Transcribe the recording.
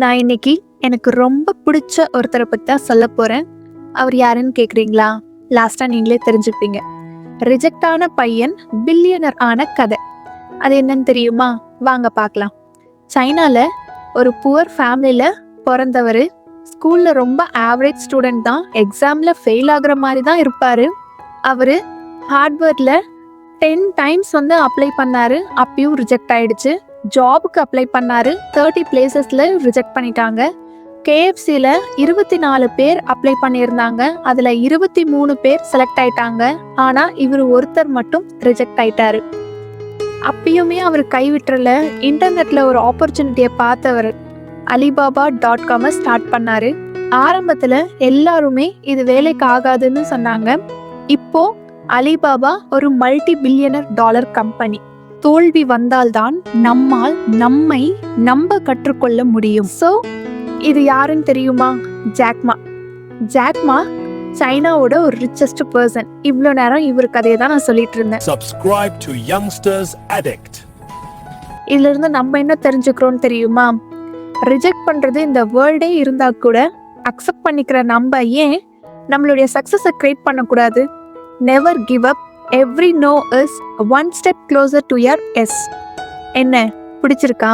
நான் இன்னைக்கு எனக்கு ரொம்ப பிடிச்ச ஒருத்தரை பற்றி தான் சொல்ல போகிறேன் அவர் யாருன்னு கேட்குறீங்களா லாஸ்ட்டாக நீங்களே தெரிஞ்சுப்பீங்க ரிஜெக்ட் ஆன பையன் பில்லியனர் ஆன கதை. அது என்னன்னு தெரியுமா? வாங்க பார்க்கலாம். சைனாவில் ஒரு புவர் ஃபேமிலியில் பிறந்தவர். ஸ்கூலில் ரொம்ப ஆவரேஜ் ஸ்டூடெண்ட் தான். எக்ஸாமில் ஃபெயில் ஆகுற மாதிரி தான் இருப்பார். அவர் ஹார்ட்வேர்டில் டென் டைம்ஸ் வந்து அப்ளை பண்ணார். அப்பயும் ரிஜெக்ட் ஆயிடுச்சு. ஜாபுக்கு அப்ளை பண்ணாரு. தேர்ட்டி பிளேசஸில் ரிஜெக்ட் பண்ணிட்டாங்க. கேஎஃப்சியில் இருபத்தி நாலு பேர் அப்ளை பண்ணியிருந்தாங்க. அதில் இருபத்தி மூணு பேர் செலக்ட் ஆயிட்டாங்க. ஆனால் இவர் ஒருத்தர் மட்டும் ரிஜெக்ட் ஆயிட்டார். அப்பயுமே அவர் கைவிட்டுறல இன்டர்நெட்டில் ஒரு ஆப்பர்ச்சுனிட்டியை பார்த்தவர். அலிபாபா டாட் காமை ஸ்டார்ட் பண்ணார். ஆரம்பத்தில் எல்லாருமே இது வேலைக்கு ஆகாதுன்னு சொன்னாங்க. இப்போ அலிபாபா ஒரு மல்டி பில்லியனர் டாலர் கம்பெனி தோல்வி வந்தால்தான் நம்மால் நம்மை நம்ப கற்றுக்கொள்ள முடியும். ஸோ இது யாருன்னு தெரியுமா? ஜாக்மா. ஜாக்மா சைனாவோட ஒரு ரிச்சஸ்ட் பர்சன் இவ்வளோ நேரம் இவர் கதையை தான் நான் சொல்லிட்டு இருந்தேன். Subscribe to Youngsters Addict. இதுல இருந்து நம்ம என்ன தெரிஞ்சுக்கிறோம் தெரியுமா? ரிஜெக்ட் பண்றது இந்த வேர்ல்டே இருந்தா கூட அக்செப்ட் பண்ணிக்கிற நம்ம ஏன் நம்மளுடைய சக்சஸை கிரியேட் பண்ணக்கூடாது? Never give up every no is one step closer to your yes என்ன? பிடிச்சிருக்கா?